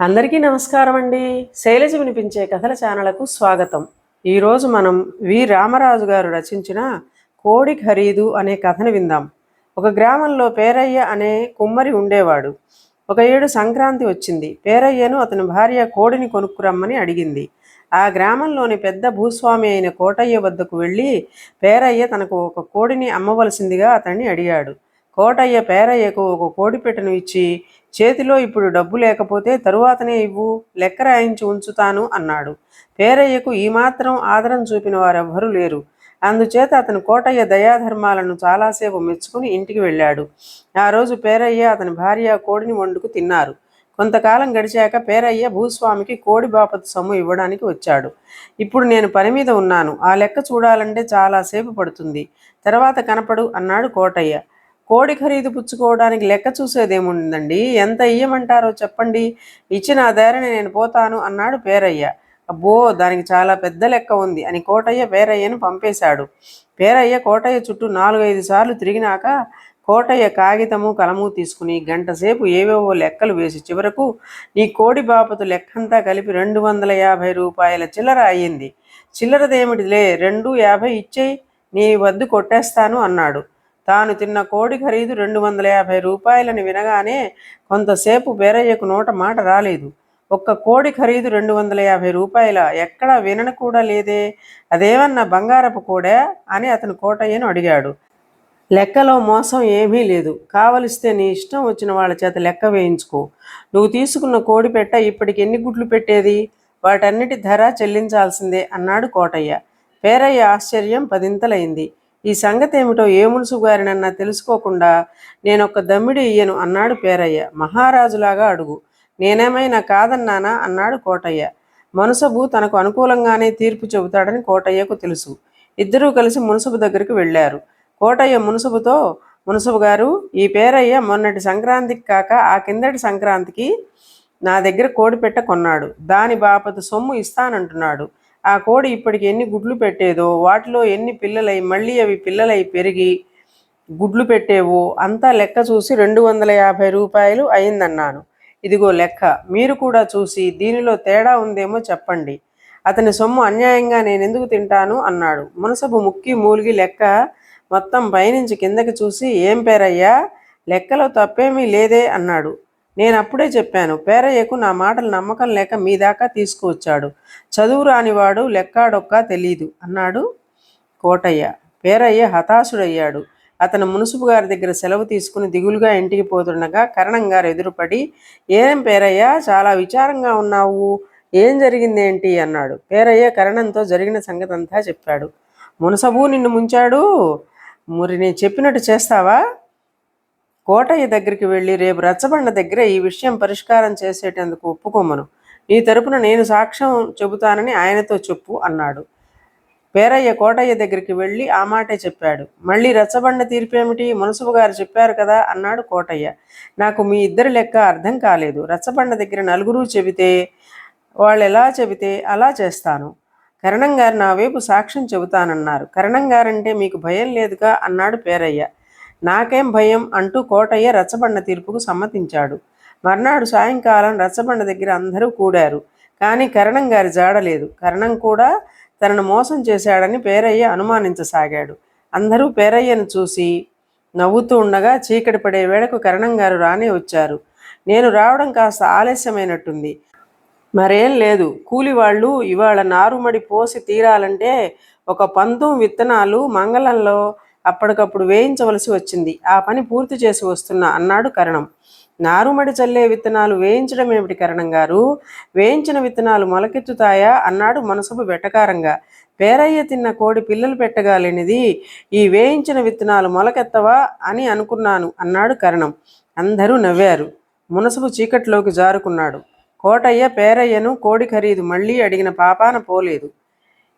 అందరికీ నమస్కారం అండి. శైలజ వినిపించే కథల ఛానళ్ళకు స్వాగతం. ఈరోజు మనం వి. రామరాజు గారు రచించిన కోడి ఖరీదు అనే కథను విందాం. ఒక గ్రామంలో పేరయ్య అనే కుమ్మరి ఉండేవాడు. ఒక ఏడు సంక్రాంతి వచ్చింది. పేరయ్యను అతని భార్య కోడిని కొనుక్కురమ్మని అడిగింది. ఆ గ్రామంలోని పెద్ద భూస్వామి అయిన కోటయ్య వద్దకు వెళ్ళి పేరయ్య తనకు ఒక కోడిని అమ్మవలసిందిగా అతన్ని అడిగాడు. కోటయ్య పేరయ్యకు ఒక కోడిపెట్టెను ఇచ్చి చేతిలో ఇప్పుడు డబ్బు లేకపోతే తరువాతనే ఇవ్వు లెక్క రాయించి ఉంచుతాను అన్నాడు. పేరయ్యకు ఈ మాత్రం ఆదరం చూపిన వారెవ్వరూ లేరు. అందుచేత అతను కోటయ్య దయాధర్మాలను చాలాసేపు మెచ్చుకుని ఇంటికి వెళ్ళాడు. ఆ రోజు పేరయ్య అతని భార్య కోడిని వండుకు తిన్నారు. కొంతకాలం గడిచాక పేరయ్య భూస్వామికి కోడి బాపతు సొమ్ము ఇవ్వడానికి వచ్చాడు. ఇప్పుడు నేను పని మీద ఉన్నాను. ఆ లెక్క చూడాలంటే చాలాసేపు పడుతుంది. తర్వాత కనపడు అన్నాడు కోటయ్య. కోడి ఖరీదు పుచ్చుకోవడానికి లెక్క చూసేదేముందండి? ఎంత ఇయ్యమంటారో చెప్పండి. ఇచ్చిన ఆ దారిని నేను పోతాను అన్నాడు పేరయ్య. అబ్బో దానికి చాలా పెద్ద లెక్క ఉంది అని కోటయ్య పేరయ్యను పంపేశాడు. పేరయ్య కోటయ్య చుట్టూ నాలుగైదు సార్లు తిరిగినాక కోటయ్య కాగితము కలము తీసుకుని గంటసేపు ఏవేవో లెక్కలు వేసి చివరకు నీ కోడి బాపతు లెక్కంతా కలిపి రెండు వందల యాభై రూపాయల చిల్లర అయ్యింది. చిల్లరదేమిటిలే? రెండు యాభై ఇచ్చేయి నీ వద్దు కొట్టేస్తాను అన్నాడు. తాను తిన్న కోడి ఖరీదు రెండు వందల యాభై రూపాయలని వినగానే కొంతసేపు పేరయ్యకు నోట మాట రాలేదు. ఒక్క కోడి ఖరీదు రెండు వందల యాభై రూపాయల ఎక్కడా వినను కూడా లేదే. అదేమన్నా బంగారపు కూడా అని అతను కోటయ్యను అడిగాడు. లెక్కలో మోసం ఏమీ లేదు. కావలిస్తే నీ ఇష్టం వచ్చిన వాళ్ళ చేత లెక్క వేయించుకో. నువ్వు తీసుకున్న కోడి పెట్ట ఇప్పటికి ఎన్ని గుడ్లు పెట్టేది? వాటన్నిటి ధర చెల్లించాల్సిందే అన్నాడు కోటయ్య. పేరయ్య ఆశ్చర్యం పదింతలైంది. ఈ సంగతి ఏమిటో ఏ మునుసు గారినన్నా తెలుసుకోకుండా నేనొక్క దమ్మిడి ఇయ్యను అన్నాడు పేరయ్య. మహారాజులాగా అడుగు. నేనేమైనా కాదన్నానా? అన్నాడు కోటయ్య. మనసబు తనకు అనుకూలంగానే తీర్పు చెబుతాడని కోటయ్యకు తెలుసు. ఇద్దరూ కలిసి మునసబు దగ్గరికి వెళ్ళారు. కోటయ్య మునసబుతో మునసబు గారు ఈ పేరయ్య మొన్నటి సంక్రాంతికి కాక ఆ కిందటి సంక్రాంతికి నా దగ్గర కోడిపెట్ట కొన్నాడు. దాని బాపత సొమ్ము ఇస్తానంటున్నాడు. ఆ కోడి ఇప్పటికి ఎన్ని గుడ్లు పెట్టేదో వాటిలో ఎన్ని పిల్లలై మళ్ళీ అవి పిల్లలై పెరిగి గుడ్లు పెట్టేవో అంతా లెక్క చూసి రెండు వందల యాభై రూపాయలు అయిందన్నాను. ఇదిగో లెక్క మీరు కూడా చూసి దీనిలో తేడా ఉందేమో చెప్పండి. అతని సొమ్ము అన్యాయంగా నేను ఎందుకు తింటాను అన్నాడు. మునసబు ముక్కి మూలిగి లెక్క మొత్తం పైనుంచి కిందకి చూసి ఏం పేరయ్యా లెక్కలో తప్పేమీ లేదే అన్నాడు. నేను అప్పుడే చెప్పాను పేరయ్యకు నా మాటలు నమ్మకం లేక మీ దాకా తీసుకువచ్చాడు. చదువు రానివాడు లెక్కాడొక్కా తెలీదు అన్నాడు కోటయ్య. పేరయ్య హతాశుడయ్యాడు. అతను మున్సిపు గారి దగ్గర సెలవు తీసుకుని దిగులుగా ఇంటికి పోతుండగా కరణం గారు ఎదురుపడి ఏం పేరయ్య చాలా విచారంగా ఉన్నావు. ఏం జరిగిందేంటి? అన్నాడు. పేరయ్య కరణంతో జరిగిన సంగతి అంతా చెప్పాడు. మునసబు నిన్ను ముంచాడు. మరి నేను చెప్పినట్టు చేస్తావా? కోటయ్య దగ్గరికి వెళ్ళి రేపు రచ్చబండ దగ్గర ఈ విషయం పరిష్కారం చేసేటందుకు ఒప్పుకోమను. నీ తరపున నేను సాక్ష్యం చెబుతానని ఆయనతో చెప్పు అన్నాడు. పేరయ్య కోటయ్య దగ్గరికి వెళ్ళి ఆ మాటే చెప్పాడు. మళ్ళీ రచ్చబండ తీర్పేమిటి? మునసుబు గారు చెప్పారు కదా అన్నాడు కోటయ్య. నాకు మీ ఇద్దరి లెక్క అర్థం కాలేదు. రచ్చబండ దగ్గర నలుగురు చెబితే వాళ్ళు ఎలా చెబితే అలా చేస్తాను. కరణం గారు నా వైపు సాక్ష్యం చెబుతానన్నారు. కరణం గారంటే మీకు భయం లేదుగా అన్నాడు పేరయ్య. నాకేం భయం అంటూ కోటయ్య రచ్చబండ తీర్పుకు సమ్మతించాడు. మర్నాడు సాయంకాలం రచ్చబండ దగ్గర అందరూ కూడారు. కానీ కరణం గారి జాడలేదు కరణం కూడా తనను మోసం చేశాడని పేరయ్య అనుమానించసాగాడు. అందరూ పేరయ్యను చూసి నవ్వుతూ ఉండగా చీకటి పడే వేళకు కరణం గారు రానే వచ్చారు. నేను రావడం కాస్త ఆలస్యమైనట్టుంది. మరేం లేదు. కూలి వాళ్ళు ఇవాళ నారుమడి పోసి తీరాలంటే ఒక పంతం విత్తనాలు మంగళంలో అప్పటికప్పుడు వేయించవలసి వచ్చింది. ఆ పని పూర్తి చేసి వస్తున్నా అన్నాడు కరణం. నారుమడి చల్లే విత్తనాలు వేయించడం ఏమిటి కరణం గారు? వేయించిన విత్తనాలు మొలకెత్తుతాయా? అన్నాడు మనసుపు వెటకారంగా. పేరయ్య తిన్న కోడి పిల్లలు పెట్టగాలేనిది ఈ వేయించిన విత్తనాలు మొలకెత్తవా అని అనుకున్నాను అన్నాడు కరణం. అందరూ నవ్వారు. మునసుపు చీకట్లోకి జారుకున్నాడు. కోటయ్య పేరయ్యను కోడి ఖరీదు మళ్ళీ అడిగిన పాపాన పోలేదు.